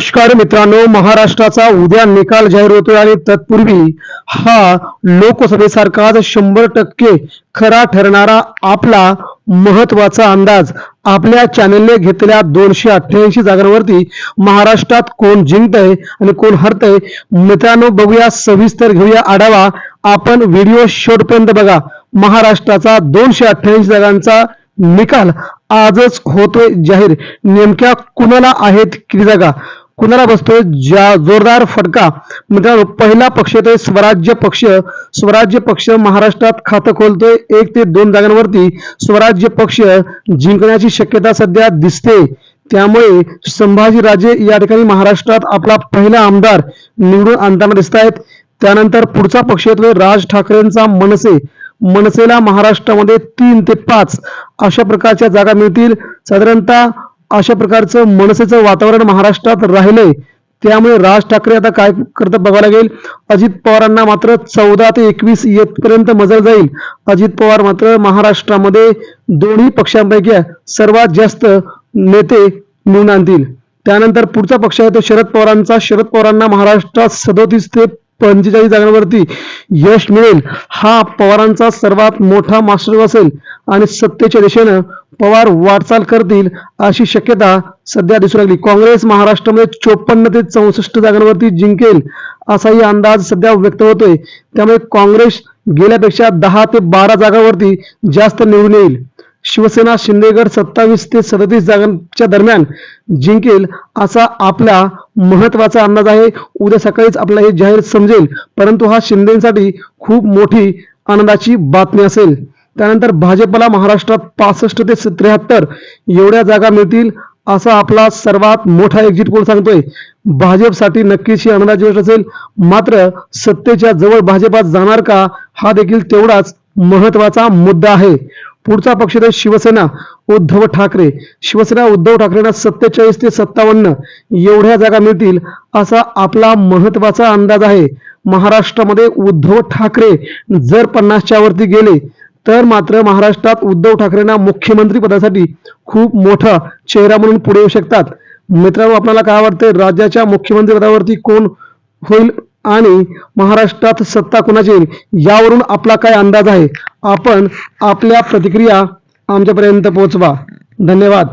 नमस्कार मित्रांनो महाराष्ट्राचा उद्या निकाल जाहीर होतोय आणि तत्पूर्वी हा लोकसभेसारखाच शंभर टक्के खरा ठरणारा आपला महत्त्वाचा अंदाज आपल्या चॅनलने घेतलेल्या दोनशे अठ्ठ्याऐंशी जागांवरती महाराष्ट्रात कोण जिंकतय आणि कोण हरतंय मित्रांनो बघूया सविस्तर घेऊया आढावा. आपण व्हिडिओ शेवटपर्यंत बघा. महाराष्ट्राचा दोनशे अठ्ठ्याऐंशी जागांचा निकाल आजच होतोय जाहीर. नेमक्या कुणाला आहेत किती जागा? कुणाला बसतोय? ज्या जोरदार फटका. मित्रांनो पहिला पक्ष येतोय स्वराज्य पक्ष. स्वराज्य पक्ष महाराष्ट्रात खातं खोलतोय. एक ते दोन जागांवरती स्वराज्य पक्ष जिंकण्याची शक्यता सध्या दिसते. त्यामुळे संभाजीराजे या ठिकाणी महाराष्ट्रात आपला पहिला आमदार निवडून आणताना दिसत आहेत त्यानंतर पुढचा पक्ष येतोय राज ठाकरेंचा मनसे. मनसेला महाराष्ट्रामध्ये तीन ते पाच अशा प्रकारच्या जागा मिळतील. साधारणतः अशा प्रकारचं मनसेचं वातावरण महाराष्ट्रात राहिलंय. त्यामुळे राज ठाकरे आता काय करतात बघायला लागेल? अजित पवारांना मात्र चौदा ते एकवीस येतपर्यंत मजल जाईल. अजित पवार मात्र महाराष्ट्रामध्ये दोन्ही पक्षांपैकी सर्वात जास्त नेते निवडून आणतील. त्यानंतर पुढचा पक्ष आहे तो शरद पवारांचा. शरद पवारांना महाराष्ट्रात सदोतीस ते पंचेचाळीस जागांवरती यश मिळेल. हा पवारांचा सर्वात मोठा मास्टर असेल आणि सत्तेच्या दिशेनं पवार वाटचाल करतील अशी शक्यता सध्या दिसू लागली काँग्रेस महाराष्ट्रामध्ये चोपन्न ते चौसष्ट जागांवरती जिंकेल असाही अंदाज सध्या व्यक्त होतोय. त्यामुळे काँग्रेस गेल्यापेक्षा दहा ते बारा जागांवरती जास्त निवडून येईल. शिवसेना शिंदेगड सत्तावीस ते सदतीस जागांच्या दरम्यान जिंकेल असा आपला महत्त्वाचा अंदाज आहे. उद्या सकाळीच आपल्याला हे जाहीर समजेल. परंतु हा शिंदेसाठी खूप मोठी आनंदाची बातमी असेल. त्यानंतर भाजपला महाराष्ट्रात पासष्ट ते त्र्याहत्तर एवढ्या जागा मिळतील असा आपला सर्वात मोठा एक्झिट पोल सांगतोय. भाजपसाठी नक्कीच ही आनंदाची गोष्ट असेल. मात्र सत्तेच्या जवळ भाजपात जाणार का हा देखील तेवढाच महत्त्वाचा मुद्दा आहे. पुढचा पक्ष आहे शिवसेना उद्धव ठाकरे. शिवसेना उद्धव ठाकरेंना सत्तेचाळीस ते सत्तावन्न एवढ्या जागा मिळतील असा आपला महत्त्वाचा अंदाज आहे. महाराष्ट्रामध्ये उद्धव ठाकरे जर पन्नासच्या वरती गेले तर मात्र महाराष्ट्रात उद्धव ठाकरेंना मुख्यमंत्री पदासाठी खूप मोठा चेहरा म्हणून पुढे येऊ शकतात. मित्रांनो आपल्याला काय वाटतं राज्याच्या मुख्यमंत्री पदावरती कोण होईल? आणि महाराष्ट्रात सत्ता कोणाची येईल? यावरून आपला काय अंदाज आहे? आपण आपल्या प्रतिक्रिया आमच्यापर्यंत पोहोचवा. धन्यवाद.